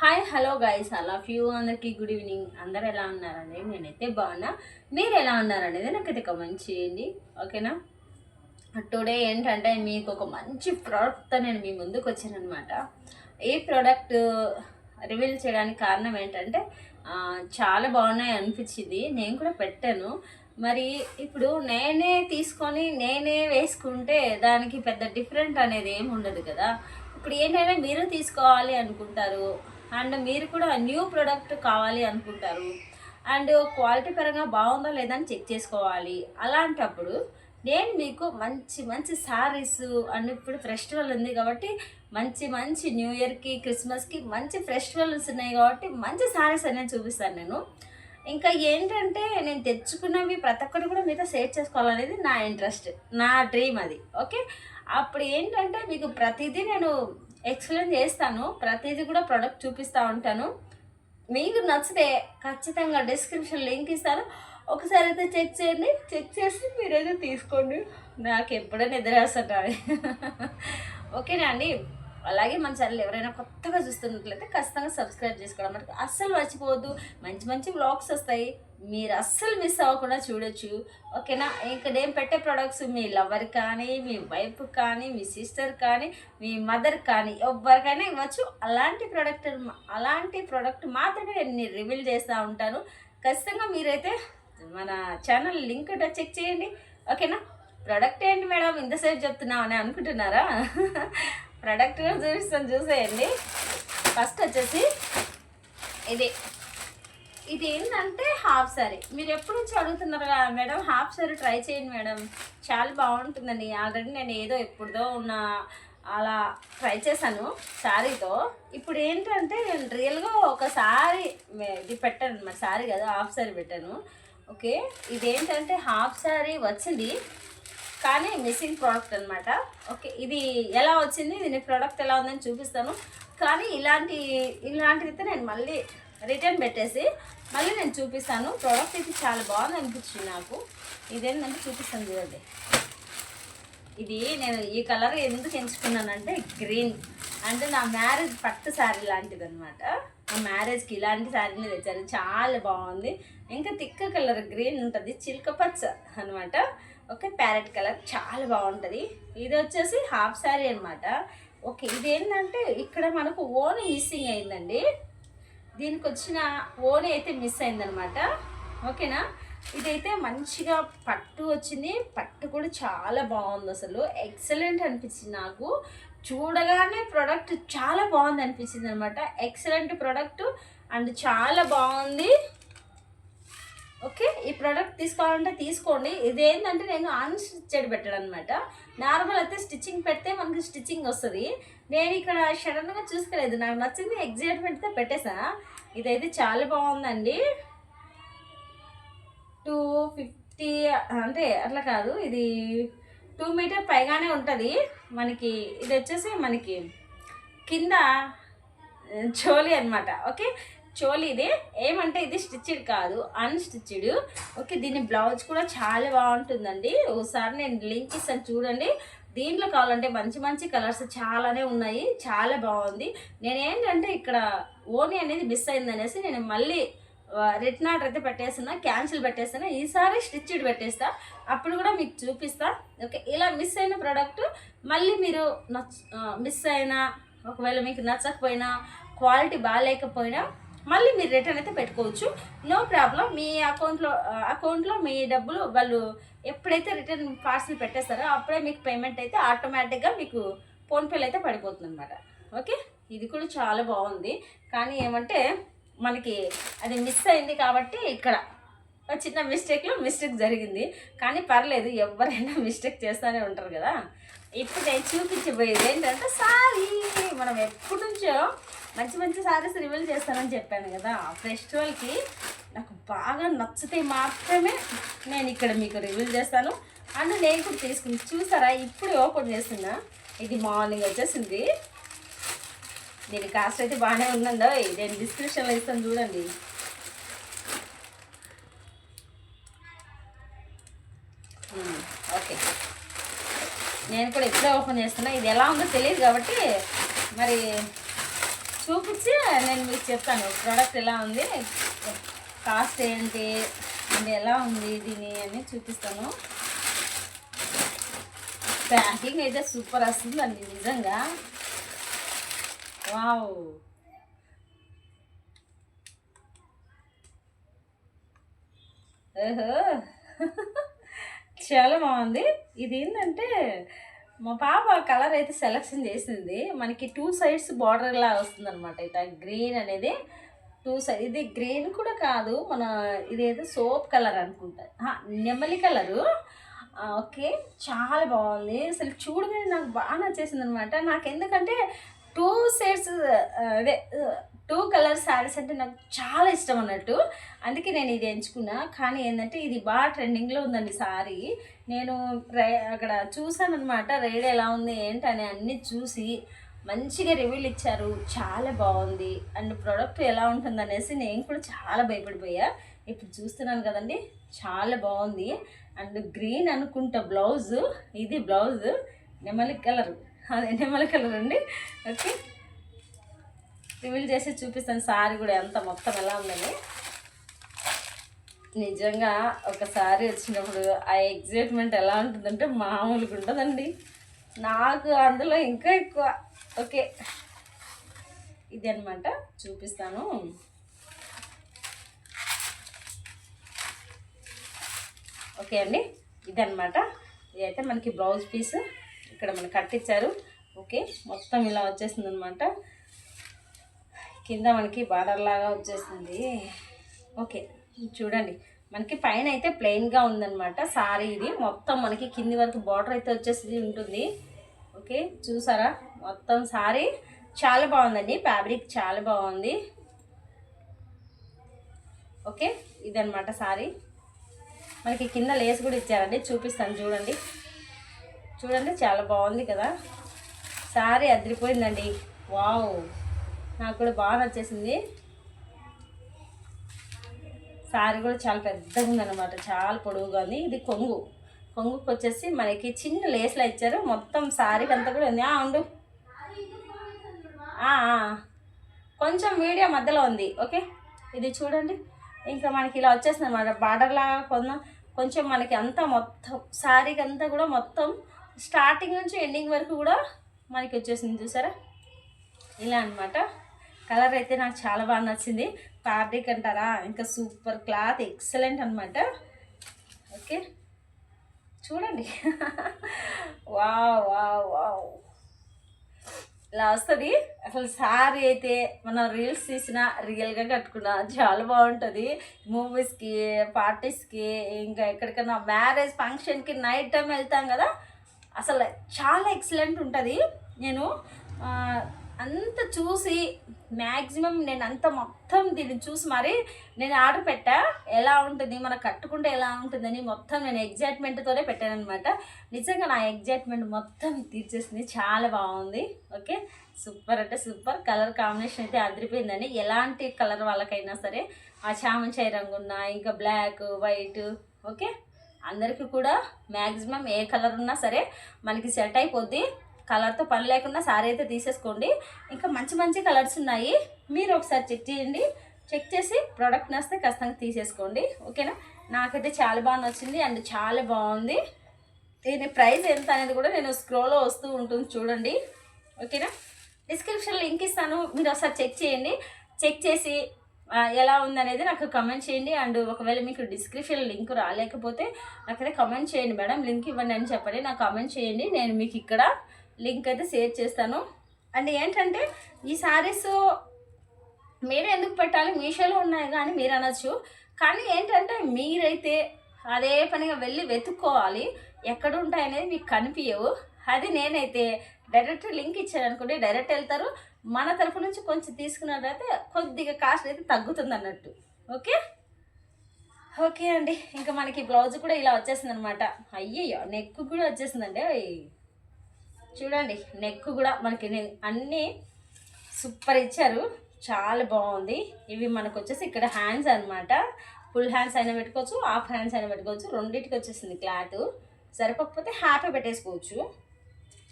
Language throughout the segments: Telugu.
Hi hello guys. అలా ఫ్యూ యూ అందరికీ. గుడ్ ఈవినింగ్ అందరు ఎలా ఉన్నారండి? నేనైతే బాగున్నా. మీరు ఎలా ఉన్నారనేది నాకైతే కమెంట్ చేయండి. ఓకేనా టుడే uh, ఏంటంటే మీకు ఒక మంచి ప్రోడక్ట్తో నేను మీ ముందుకు వచ్చానమాట ఈ ప్రోడక్ట్ రివీల్ uh, చేయడానికి కారణం ఏంటంటే uh, చాలా బాగున్నాయి అనిపించింది. నేను కూడా పెట్టాను. మరి ఇప్పుడు నేనే తీసుకొని నేనే వేసుకుంటే దానికి పెద్ద డిఫరెంట్ అనేది ఏమి ఉండదు కదా. ఇప్పుడు ఏంటంటే మీరు తీసుకోవాలి అనుకుంటారు. అండ్ మీరు కూడా న్యూ ప్రోడక్ట్ కావాలి అనుకుంటారు. అండ్ క్వాలిటీ పరంగా బాగుందా లేదా అని చెక్ చేసుకోవాలి. అలాంటప్పుడు నేను మీకు మంచి మంచి శారీస్ అండ్ ఇప్పుడు ఫెస్టివల్ ఉంది కాబట్టి మంచి మంచి న్యూ ఇయర్కి క్రిస్మస్కి మంచి ఫెస్టివల్స్ ఉన్నాయి కాబట్టి మంచి శారీస్ అనేది చూపిస్తాను నేను. ఇంకా ఏంటంటే నేను తెచ్చుకున్నవి ప్రతి ఒక్కటి కూడా మీతో షేర్ చేసుకోవాలనేది నా ఇంట్రెస్ట్ నా డ్రీమ్ అది. ఓకే? అప్పుడు ఏంటంటే మీకు ప్రతిదీ నేను ఎక్స్ప్లెయిన్ చేస్తాను. ప్రతిదీ కూడా ప్రోడక్ట్ చూపిస్తూ ఉంటాను. మీకు నచ్చితే ఖచ్చితంగా డిస్క్రిప్షన్ లింక్ ఇస్తాను. ఒకసారి అయితే చెక్ చేయండి. చెక్ చేసి మీరైతే తీసుకోండి. నాకు ఎప్పుడైనా ఎదురేస్తుంటారు ఓకేనా అండి? అలాగే మన ఛానల్ ఎవరైనా కొత్తగా చూస్తున్నట్లయితే ఖచ్చితంగా సబ్స్క్రైబ్ చేసుకోవడం మనకు అస్సలు మర్చిపోవద్దు. మంచి మంచి బ్లాగ్స్ వస్తాయి. మీరు అస్సలు మిస్ అవ్వకుండా చూడొచ్చు. ఓకేనా? ఇంకా నేను పెట్టే ప్రొడక్ట్స్ మీ లవర్ కానీ మీ వైఫ్ కానీ మీ సిస్టర్ కానీ మీ మదర్ కానీ ఎవరికైనా ఇవ్వచ్చు. అలాంటి ప్రోడక్ట్ అలాంటి ప్రోడక్ట్ మాత్రమే నేను రివీల్ చేస్తూ ఉంటాను. ఖచ్చితంగా మీరైతే మన ఛానల్ లింక్ చెక్ చేయండి. ఓకేనా? ప్రోడక్ట్ ఏంటి మేడం ఇంతసేపు చెప్తున్నావు అని అనుకుంటున్నారా? ప్రోడక్ట్ చూపిస్తాను చూసేయండి. ఫస్ట్ వచ్చేసి ఇది. ఇది ఏంటంటే హాఫ్ సారీ. మీరు ఎప్పటి నుంచి అడుగుతున్నారు కదా మేడం హాఫ్ సారీ ట్రై చేయండి మేడం. చాలా బాగుంటుందండి ఆల్రెడీ నేను ఏదో ఎప్పుడుదో ఉన్న అలా ట్రై చేశాను శారీతో ఇప్పుడు ఏంటంటే నేను రియల్గా ఒక శారీ ఇది పెట్టాను అనమాట శారీ కదా హాఫ్ శారీ పెట్టాను. ఓకే? ఇదేంటంటే హాఫ్ శారీ వచ్చింది కానీ మిస్సింగ్ ప్రోడక్ట్ అనమాట ఓకే? ఇది ఎలా వచ్చింది దీని ప్రోడక్ట్ ఎలా ఉందని చూపిస్తాను. కానీ ఇలాంటి ఇలాంటిది అయితే నేను మళ్ళీ రిటర్న్ పెట్టేసి మళ్ళీ నేను చూపిస్తాను. ప్రోడక్ట్ అయితే చాలా బాగుంది అనిపించింది నాకు. ఇదేంటంటే చూపిస్తాను చూడండి. ఇది నేను ఈ కలర్ ఎందుకు ఎంచుకున్నానంటే గ్రీన్ అంటే నా మ్యారేజ్ పట్టు శారీ లాంటిది అనమాట నా మ్యారేజ్కి ఇలాంటి శారీని తెచ్చాను చాలా బాగుంది. ఇంకా తిక్క కలర్ గ్రీన్ ఉంటుంది. చిల్క పచ్చ అనమాట ఓకే ప్యారెట్ కలర్ చాలా బాగుంటుంది. ఇది వచ్చేసి హాఫ్ శారీ అనమాట ఓకే ఇది ఏంటంటే ఇక్కడ మనకు ఓన్ మిస్సింగ్ అయిందండి. దీనికి వచ్చిన ఓనే అయితే మిస్ అయిందనమాట. ఓకేనా? ఇదైతే మంచిగా పట్టు వచ్చింది. పట్టు కూడా చాలా బాగుంది అసలు. ఎక్సలెంట్ అనిపించింది నాకు. చూడగానే ప్రోడక్ట్ చాలా బాగుంది అనిపించింది అనమాట. ఎక్సలెంట్ ప్రోడక్ట్ అండ్ చాలా బాగుంది. ఓకే ఈ ప్రోడక్ట్ తీసుకోవాలంటే తీసుకోండి. ఇదేంటంటే నేను అన్స్టిచ్డ్ పెట్టాను అనమాట నార్మల్ అయితే స్టిచ్చింగ్ పెడితే మనకి స్టిచ్చింగ్ వస్తుంది. నేను ఇక్కడ సడన్గా చూసుకోలేదు. నాకు నచ్చింది ఎగ్జైట్మెంట్తో పెట్టేసా. ఇదైతే చాలా బాగుందండి. టూ ఫిఫ్టీ అంటే అట్లా కాదు. ఇది టూ మీటర్ పైగానే ఉంటుంది. మనకి ఇది వచ్చేసి మనకి కింద చోలీ అనమాట ఓకే? చోలీ ఇది. ఏమంటే ఇది స్టిచ్డ్ కాదు. Unstitched okay? దీని బ్లౌజ్ కూడా చాలా బాగుంటుందండి. ఒకసారి నేను లింక్ ఇస్తాను చూడండి. దీంట్లో కావాలంటే మంచి మంచి కలర్స్ చాలానే ఉన్నాయి. చాలా బాగుంది. నేను ఏంటంటే ఇక్కడ ఓనీ అనేది మిస్ అయింది అనేసి నేను మళ్ళీ రిటర్న్ ఆర్డర్ అయితే పెట్టేస్తున్నా క్యాన్సిల్ పెట్టేస్తున్నా. ఈసారి స్టిచ్డ్ పెట్టేస్తా. అప్పుడు కూడా మీకు చూపిస్తా. ఓకే ఇలా మిస్ అయిన ప్రోడక్ట్ మళ్ళీ మీరు నచ్చ మిస్ అయినా ఒకవేళ మీకు నచ్చకపోయినా క్వాలిటీ బాగాలేకపోయినా మళ్ళీ మీరు రిటర్న్ అయితే పెట్టుకోవచ్చు. నో ప్రాబ్లం మీ అకౌంట్లో అకౌంట్లో మీ డబ్బులు వాళ్ళు ఎప్పుడైతే రిటర్న్ పార్సిల్ పెట్టేస్తారో అప్పుడే మీకు పేమెంట్ అయితే ఆటోమేటిక్గా మీకు ఫోన్పేలో అయితే పడిపోతుంది అనమాట ఓకే ఇది కూడా చాలా బాగుంది. కానీ ఏమంటే మనకి అది మిస్ అయింది కాబట్టి ఇక్కడ చిన్న మిస్టేక్లో మిస్టేక్ జరిగింది. కానీ పర్లేదు ఎవరైనా మిస్టేక్ చేస్తూనే ఉంటారు కదా. ఇప్పుడు నేను చూపించబోయేది ఏంటంటే సారీ. మనం ఎప్పటి నుంచో మంచి మంచి సారీస్ రివీల్ చేస్తానని చెప్పాను కదా. ఫెస్టివల్కి నాకు బాగా నచ్చితే మాత్రమే నేను ఇక్కడ మీకు రివీల్ చేస్తాను. అండ్ నేను కూడా తీసుకుని చూసారా? ఇప్పుడు ఓపెన్ చేస్తున్నా. ఇది మార్నింగ్ వచ్చేసింది. దీని కాస్ట్ అయితే బాగానే ఉందండో. నేను డిస్క్రిప్షన్లో ఇస్తాను చూడండి ఉమ్, ఓకే నేను కూడా ఇప్పుడే ఓపెన్ చేస్తున్నా. ఇది ఎలా ఉందో తెలియదు కాబట్టి మరి చూపించి నేను మీకు చెప్తాను. ప్రోడక్ట్ ఎలా ఉంది కాస్ట్ ఏంటి అండ్ ఎలా ఉంది దీని అని చూపిస్తాను. ప్యాకింగ్ అయితే సూపర్ వస్తుందండి నిజంగా. వావ్ ఓహో. చాలా బాగుంది. ఇది ఏంటంటే మా పాప కలర్ అయితే సెలెక్షన్ చేసింది. మనకి టూ సైడ్స్ బార్డర్ లా వస్తుంది అనమాట ఇట్లా గ్రీన్ అనేది టూ సైడ్ ఇది గ్రీన్ కూడా కాదు. మన ఇదేదో సోప్ కలర్ అనుకుంటా. నెమలి కలరు. ఓకే చాలా బాగుంది. అసలు చూడగానే నాకు బాగా నచ్చేసింది అనమాట నాకు ఎందుకంటే టూ సైడ్స్ అదే టూ కలర్ శారీస్ అంటే నాకు చాలా ఇష్టం అన్నట్టు. అందుకే నేను ఇది ఎంచుకున్నా. కానీ ఏంటంటే ఇది బాగా ట్రెండింగ్లో ఉందండి సారీ. నేను రై అక్కడ చూసాను అనమాట రైడ్ ఎలా ఉంది ఏంటి అని అన్నీ చూసి మంచిగా రివ్యూలు ఇచ్చారు. చాలా బాగుంది. అండ్ ప్రోడక్ట్ ఎలా ఉంటుంది అనేసి నేను కూడా చాలా భయపడిపోయా. ఇప్పుడు చూస్తున్నాను కదండి చాలా బాగుంది. అండ్ గ్రీన్ అనుకుంటా బ్లౌజ్. ఇది బ్లౌజ్. నెమలి కలర్. అదే నెమలి కలర్ అండి. ఓకే. రివీల్ చేసి చూపిస్తాను. సారీ కూడా ఎంత మొత్తం ఎలా ఉందని. నిజంగా ఒక సారీ వచ్చినప్పుడు ఆ ఎగ్జైట్మెంట్ ఎలా ఉంటుందంటే మామూలుగా ఉంటుందండి నాకు అందులో ఇంకా ఎక్కువ. ఓకే. ఇది అనమాట చూపిస్తాను. ఓకే అండి. ఇదన్నమాట. ఇదైతే మనకి బ్లౌజ్ పీస్. ఇక్కడ మనకి కట్టించారు ఓకే. మొత్తం ఇలా వచ్చేసింది అనమాట కింద మనకి బార్డర్ లాగా వచ్చేసింది. ఓకే చూడండి. మనకి పైన అయితే ప్లెయిన్గా ఉందన్నమాట సారీ ఇది. మొత్తం మనకి కింది వరకు బార్డర్ అయితే వచ్చేసి ఉంటుంది. ఓకే చూసారా? మొత్తం సారీ. చాలా బాగుందండి. ఫ్యాబ్రిక్ చాలా బాగుంది. ఓకే ఇదన్నమాట సారీ. మనకి కింద లేస్ కూడా ఇచ్చారండి. చూపిస్తాను చూడండి. చూడండి చాలా బాగుంది కదా. సారీ అదిరిపోయిందండి. వావ్. నాకు కూడా బాగా నచ్చేసింది. సారీ కూడా చాలా పెద్దగా ఉందన్నమాట చాలా పొడవుగా ఉంది. ఇది కొంగు. కొంగుకి వచ్చేసి మనకి చిన్న లేస్లా ఇచ్చారు. మొత్తం శారీకి అంతా కూడా ఉంది. ఆ, ఉండు. కొంచెం వీడియో మధ్యలో ఉంది. ఓకే? ఇది చూడండి. ఇంకా మనకి ఇలా వచ్చేసింది అనమాట బార్డర్ లాగా కొందాం కొంచెం మనకి అంతా మొత్తం శారీకి అంతా కూడా మొత్తం స్టార్టింగ్ నుంచి ఎండింగ్ వరకు కూడా మనకి వచ్చేసింది. చూసారా? ఇలా అన్నమాట. కలర్ అయితే నాకు చాలా బాగా నచ్చింది. ఫ్యాబ్రిక్ అంటారా? ఇంకా సూపర్ క్లాత్ ఎక్సలెంట్ అనమాట ఓకే చూడండి. వావ్ వావ్ వావ్ ఇలా వస్తుంది. అసలు సారీ అయితే మనం రీల్స్ తీసిన రియల్గా కట్టుకున్నా చాలా బాగుంటుంది. మూవీస్కి పార్టీస్కి ఇంకా ఎక్కడికైనా మ్యారేజ్ ఫంక్షన్కి నైట్ టైం వెళ్తాం కదా. అసలు చాలా ఎక్సలెంట్ ఉంటుంది. నేను అంత చూసి మ్యాక్సిమం నేను అంత మొత్తం దీన్ని చూసి మరి నేను ఆర్డర్ పెట్టా. ఎలా ఉంటుంది? మన కట్టుకుంటే ఎలా ఉంటుందని మొత్తం నేను ఎగ్జైట్మెంట్తోనే పెట్టాను అనమాట నిజంగా నా ఎగ్జైట్మెంట్ మొత్తం తీర్చేసింది. చాలా బాగుంది. ఓకే? సూపర్ అంటే సూపర్. కలర్ కాంబినేషన్ అయితే అదిరిపోయిందండి. ఎలాంటి కలర్ వాళ్ళకైనా సరే ఆ చామంచాయి రంగు ఉన్నా ఇంకా బ్లాక్ వైట్ ఓకే? అందరికీ కూడా మ్యాక్సిమం ఏ కలర్ ఉన్నా సరే మనకి సెట్ అయిపోద్ది. కలర్తో పని లేకుండా సారీ అయితే తీసేసుకోండి. ఇంకా మంచి మంచి కలర్స్ ఉన్నాయి. మీరు ఒకసారి చెక్ చేయండి. చెక్ చేసి ప్రోడక్ట్ నస్తే ఖచ్చితంగా తీసేసుకోండి. ఓకేనా నాకైతే చాలా బాగా నచ్చింది అండ్ చాలా బాగుంది. దీని ప్రైస్ ఎంత అనేది కూడా నేను స్క్రోలో వస్తూ ఉంటుంది చూడండి. ఓకేనా డిస్క్రిప్షన్ లింక్ ఇస్తాను. మీరు ఒకసారి చెక్ చేయండి. చెక్ చేసి ఎలా ఉందనేది నాకు కమెంట్ చేయండి. అండ్ ఒకవేళ మీకు డిస్క్రిప్షన్ లింక్ రాలేకపోతే నాకైతే కమెంట్ చేయండి మేడం. లింక్ ఇవ్వండి అని చెప్పండి నాకు కమెంట్ చేయండి. నేను మీకు ఇక్కడ లింక్ అయితే షేర్ చేస్తాను. అండ్ ఏంటంటే ఈ శారీస్ మీరు ఎందుకు పెట్టాలి? మీషోలో ఉన్నాయి కానీ మీరు అనొచ్చు. కానీ ఏంటంటే మీరైతే అదే పనిగా వెళ్ళి వెతుక్కోవాలి. ఎక్కడ ఉంటాయి అనేది మీకు కనిపించవు అది నేనైతే డైరెక్ట్ లింక్ ఇచ్చాను అనుకుంటే డైరెక్ట్ వెళ్తారు. మన తరఫు నుంచి కొంచెం తీసుకున్నట్లయితే కొద్దిగా కాస్ట్ అయితే తగ్గుతుంది అన్నట్టు ఓకే? ఓకే అండి. ఇంకా మనకి బ్లౌజ్ కూడా ఇలా వచ్చేసింది అనమాట అయ్యయ్యో నెక్ కూడా వచ్చేసిందండి. చూడండి నెక్ కూడా మనకి అన్నీ సూపర్ ఇచ్చారు. చాలా బాగుంది. ఇవి మనకు వచ్చేసి ఇక్కడ హ్యాండ్స్ అన్నమాట. ఫుల్ హ్యాండ్స్ అయినా పెట్టుకోవచ్చు హాఫ్ హ్యాండ్స్ అయినా పెట్టుకోవచ్చు. రెండింటికి వచ్చేసింది క్లాత్ సరిపోకపోతే హ్యాపీ పెట్టేసుకోవచ్చు.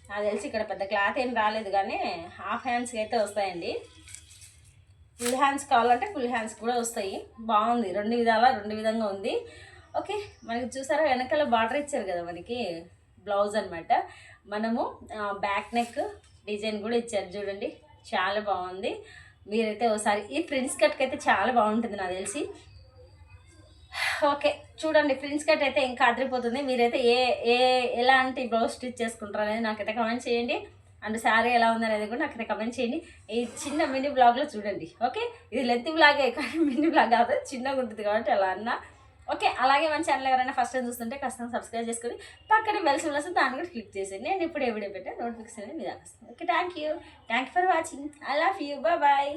నాకు తెలిసి ఇక్కడ పెద్ద క్లాత్ ఏం రాలేదు కానీ హాఫ్ హ్యాండ్స్కి అయితే వస్తాయండి. ఫుల్ హ్యాండ్స్ కావాలంటే ఫుల్ హ్యాండ్స్ కూడా వస్తాయి. బాగుంది. రెండు విధాల రెండు విధంగా ఉంది. ఓకే మనకి చూసారా వెనకాల బార్డర్ ఇచ్చారు కదా మనకి బ్లౌజ్ అనమాట మనము బ్యాక్ నెక్ డిజైన్ కూడా ఇచ్చారు చూడండి. చాలా బాగుంది. మీరైతే ఒకసారి ఈ ఫ్రిన్స్ కట్కి అయితే చాలా బాగుంటుంది నాకు తెలిసి. ఓకే చూడండి ఫ్రిన్స్ కట్ అయితే ఇంకా అదిరిపోతుంది. మీరైతే ఏ ఏ ఎలాంటి బ్లౌజ్ స్టిచ్ చేసుకుంటారు అనేది నాకైతే కమెంట్ చేయండి. అండ్ శారీ ఎలా ఉందనేది కూడా నాకైతే కమెంట్ చేయండి. ఈ చిన్న మినీ బ్లాగ్లో చూడండి ఓకే? ఇది లెంత్ బ్లాగే కానీ మినీ బ్లాగ్ కాదు చిన్నగా ఉంటుంది కాబట్టి అలా అన్నా. ఓకే అలాగే మన ఛానల్ ఎవరైనా ఫస్ట్ టైం చూస్తుంటే ఖచ్చితంగా సబ్స్క్రైబ్ చేసుకొని పక్కన బెల్ సింబల్ వస్తుంది దాన్ని కూడా క్లిక్ చేసేయండి. నేను ఇప్పుడు ఎవడే పెట్టా నోటిఫికేషన్ అనేది మీ దాకా వస్తుంది. Okay thank you thank you for watching I love you bye